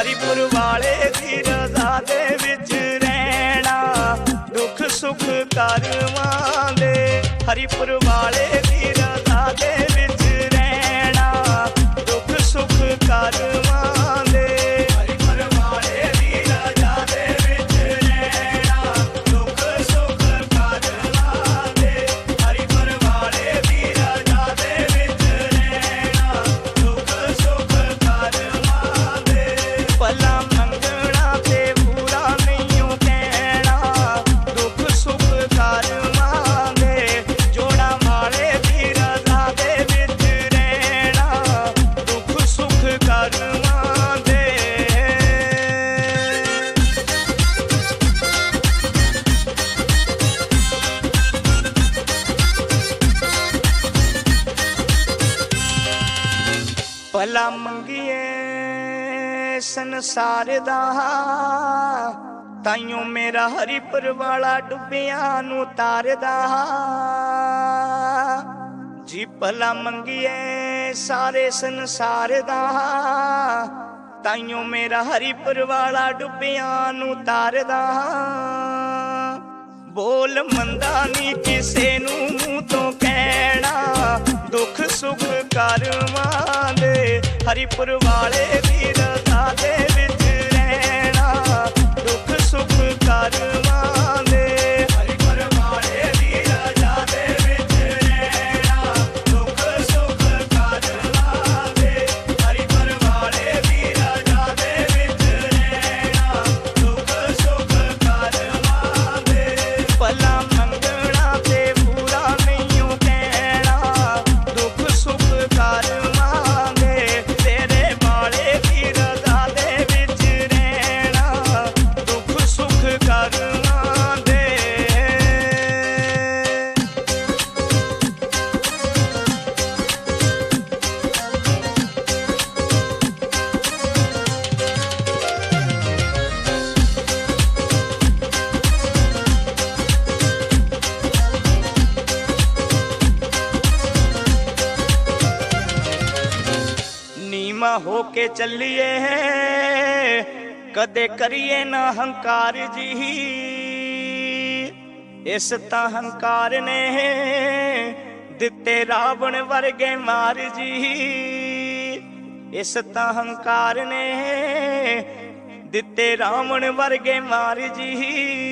ਹਰੀਪੁਰ ਵਾਲੇ ਦੀ ਰਜ਼ਾ ਦੇ ਵਿੱਚ ਰਹਿਣਾ ਦੁੱਖ ਸੁੱਖ ਕਰਮਾਂ ਦੇ ਹਰੀਪੁਰ ਵਾਲੇ ਦੀ ਭਲਾ ਮੰਗੀਏ ਸੰਸਾਰ ਦਾ। ਤਾਈਓ ਮੇਰਾ ਹਰੀ ਵਾਲਾ ਡੁੱਬਿਆਂ ਨੂੰ ਤਾਰਦਾ ਜੀ ਭਲਾ ਮੰਗੀਏ ਸਾਰੇ ਸੰਸਾਰ ਦਾ। ਤਾਈਓ ਮੇਰਾ ਹਰੀਪੁਰ ਵਾਲਾ ਡੁੱਬਿਆਂ ਨੂੰ ਤਾਰਦਾ ਬੋਲ ਮੰਦਾ ਨਹੀਂ ਕਿਸੇ ਨੂੰ ਮੂੰਹ ਤੋਂ ਕਹਿ ਹਰੀਪੁਰ ਵਾਲੇ ਦੀ ਹੋ ਕੇ ਚੱਲੀਏ। ਕਦੇ ਕਰੀਏ ਨਾ ਹੰਕਾਰ ਜੀ। ਇਸ ਤਾਂ ਹੰਕਾਰ ਨੇ ਦਿੱਤੇ ਰਾਵਣ ਵਰਗੇ ਮਾਰ ਜੀ। ਇਸ ਤਾਂ ਹੰਕਾਰ ਨੇ ਦਿੱਤੇ ਰਾਵਣ ਵਰਗੇ ਮਾਰ ਜੀ।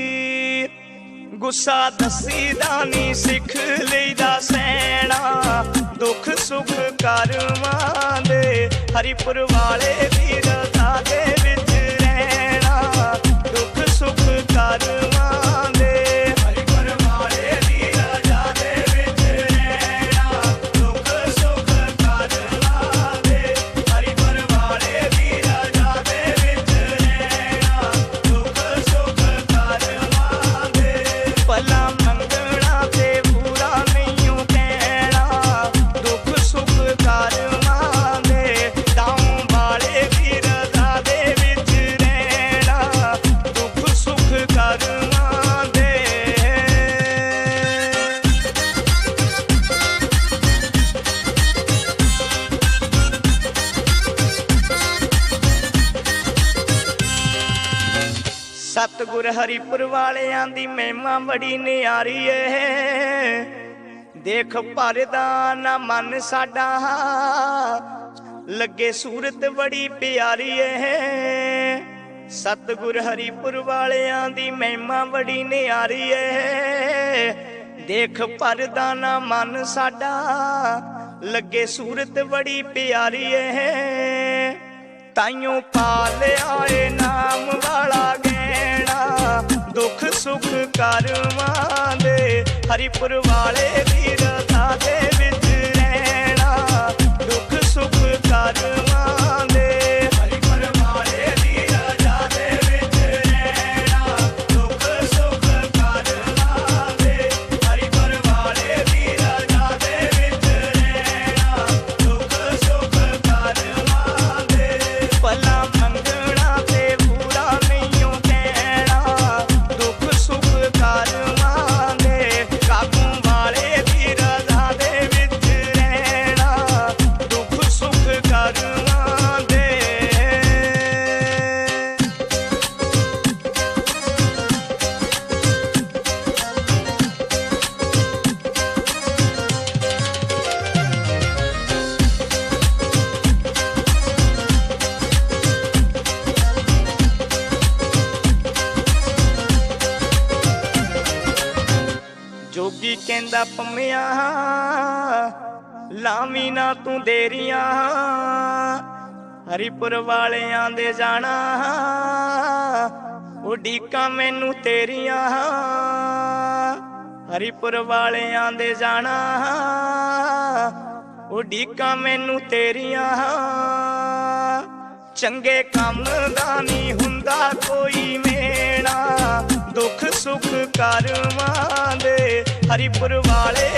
ਗੁੱਸਾ ਦੱਸੀਦਾ ਨਹੀਂ ਸਿੱਖ ਲਈਦਾ ਸੈਣਾ। ਦੁੱਖ ਸੁੱਖ ਕਰਮਾਂ ਦੇ, ਹਰੀਪੁਰ ਵਾਲੇ ਦੀ ਰਜ਼ਾ ਦੇ ਵਿੱਚ ਰਹਿਣਾ। ਸਤਗੁਰ ਹਰੀਪੁਰ ਵਾਲਿਆਂ ਦੀ ਮਹਿਮਾ ਬੜੀ ਨਿਆਰੀ ਏ। ਦੇਖ ਭਰਦਾ ਨਾ ਮਨ ਸਾਡਾ, ਲੱਗੇ ਸੂਰਤ ਬੜੀ ਪਿਆਰੀ ਏ। ਸਤਗੁਰ ਹਰੀਪੁਰ ਵਾਲਿਆਂ ਦੀ ਮਹਿਮਾ ਬੜੀ ਨਿਆਰੀ ਏ। ਦੇਖ ਭਰਦਾ ਨਾ ਮਨ ਸਾਡਾ, ਲੱਗੇ ਸੂਰਤ ਬੜੀ ਪਿਆਰੀ ਏ। ਤਾਈਓ ਪਾ ਲਿਆਏ ਨਾਮ ਵਾਲਾ ਸੁੱਖ ਕਰਮਾਂ ਦੇ ਹਰੀਪੁਰ ਵਾਲੇ ਦੀ ਰਜ਼ਾ ਦੇ ਵਿੱਚ ਰਹਿਣਾ। ਦੁੱਖ ਸੁੱਖ ਕਰਮਾਂ ਕਹਿੰਦਾ ਪੰਮਿਆ। ਲਾਵੀ ਨਾ ਤੂੰ ਦੇਰੀਆਂ। ਹਰੀਪੁਰ ਵਾਲਿਆਂ ਦੇ ਜਾਣਾ। ਉਡੀਕਾਂ ਮੈਨੂੰ ਤੇਰੀਆਂ। ਹਰੀਪੁਰ ਵਾਲਿਆਂ ਦੇ ਜਾਣਾ। ਉਡੀਕਾਂ ਮੈਨੂੰ ਤੇਰੀਆਂ। ਚੰਗੇ ਕੰਮ ਦਾ ਨਹੀਂ ਹੁੰਦਾ ਕੋਈ ਮੇਣਾ। ਦੁੱਖ ਸੁੱਖ ਕਰਮਾਂ ਦੇ ਹਰੀਪੁਰ ਵਾਲੇ